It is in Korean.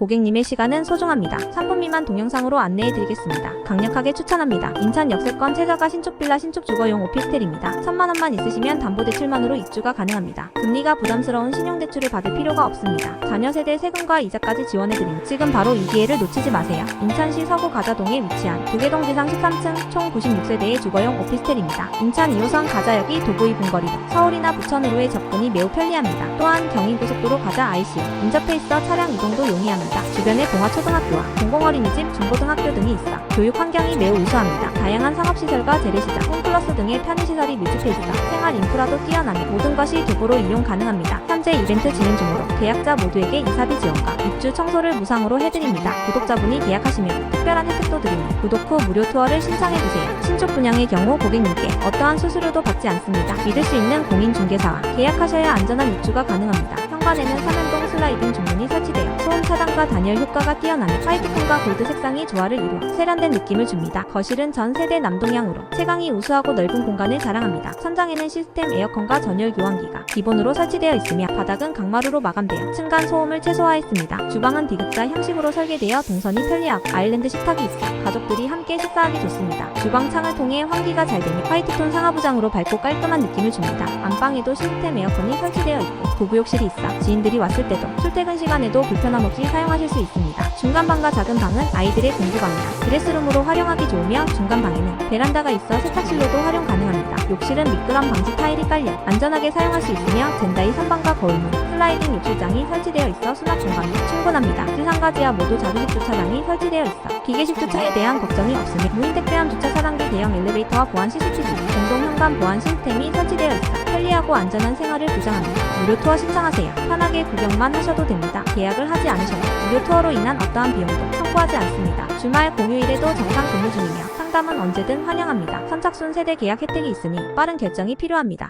고객님의 시간은 소중합니다. 3분 미만 동영상으로 안내해 드리겠습니다. 강력하게 추천합니다. 인천 역세권 최저가 신축 빌라 신축 주거용 오피스텔입니다. 3만 원만 있으시면 담보대 출만으로 입주가 가능합니다. 금리가 부담스러운 신용대출을 받을 필요가 없습니다. 자녀 세대 세금과 이자까지 지원해 드립니다. 지금 바로 이 기회를 놓치지 마세요. 인천시 서구 가자동에 위치한 두개동 지상 13층 총 96세대의 주거용 오피스텔입니다. 인천 2호선 가자역이 도보이 분거리로 서울이나 부천으로의 접근이 매우 편리합니다. 또한 경인고속도로 가자 IC 인접해 있어 차량 이동도 용이합니다. 주변에 동아초등학교와 공공어린이집, 중고등학교 등이 있어 교육 환경이 매우 우수합니다. 다양한 상업시설과 재래시장, 홈플러스 등의 편의시설이 밀집해 있어 생활 인프라도 뛰어나며 모든 것이 도보로 이용 가능합니다. 현재 이벤트 진행 중으로 계약자 모두에게 이사비 지원과 입주 청소를 무상으로 해드립니다. 구독자분이 계약하시면 특별한 혜택도 드리니 구독 후 무료 투어를 신청해주세요. 신축 분양의 경우 고객님께 어떠한 수수료도 받지 않습니다. 믿을 수 있는 공인중개사와 계약하셔야 안전한 입주가 가능합니다. 현관에는 삼연동 슬라이딩 중문이 설치되어 소음 차단과 단열 효과가 뛰어나며 화이트톤과 골드 색상이 조화를 이루어 세련된 느낌을 줍니다. 거실은 전 세대 남동향으로 채광이 우수하고 넓은 공간을 자랑합니다. 천장에는 시스템 에어컨과 전열 교환기가 기본으로 설치되어 있으며 바닥은 강마루로 마감되어 층간 소음을 최소화했습니다. 주방은 디귿자 형식으로 설계되어 동선이 편리하고 아일랜드 식탁이 있어 가족들이 함께 식사하기 좋습니다. 주방 창을 통해 환기가 잘 되며 화이트톤 상하부장으로 밝고 깔끔한 느낌을 줍니다. 안방에도 시스템 에어컨이 설치되어 있고 부부욕실이 있어 지인들이 왔을 때도 출퇴근 시간에도 불편함 없이 사용하실 수 있습니다. 중간 방과 작은 방은 아이들의 공부방이나 드레스룸으로 활용하기 좋으며 중간 방에는 베란다가 있어 세탁실로도 활용 가능합니다. 욕실은 미끄럼 방지 타일이 깔려 안전하게 사용할 수 있으며 젠다이 선반과 거울문, 슬라이딩 욕실장이 설치되어 있어 수납 공간이 충분합니다. 지상과 지하 모두 자주식 주차장이 설치되어 있어 기계식 주차에 대한 걱정이 없으며 무인 택배함 주차 차단기 대형 엘리베이터와 보안 CCTV, 공동 현관 보안 시스템이 설치되어 있어 편리하고 안전한 생활을 보장합니다. 무료 투어 신청하세요. 편하게 구경만 하셔도 됩니다. 계약을 하지 않으셔도 무료 투어로 인한 어떠한 비용도 청구하지 않습니다. 주말 공휴일에도 정상 근무 중이며 상담은 언제든 환영합니다. 선착순 세대 계약 혜택이 있으니 빠른 결정이 필요합니다.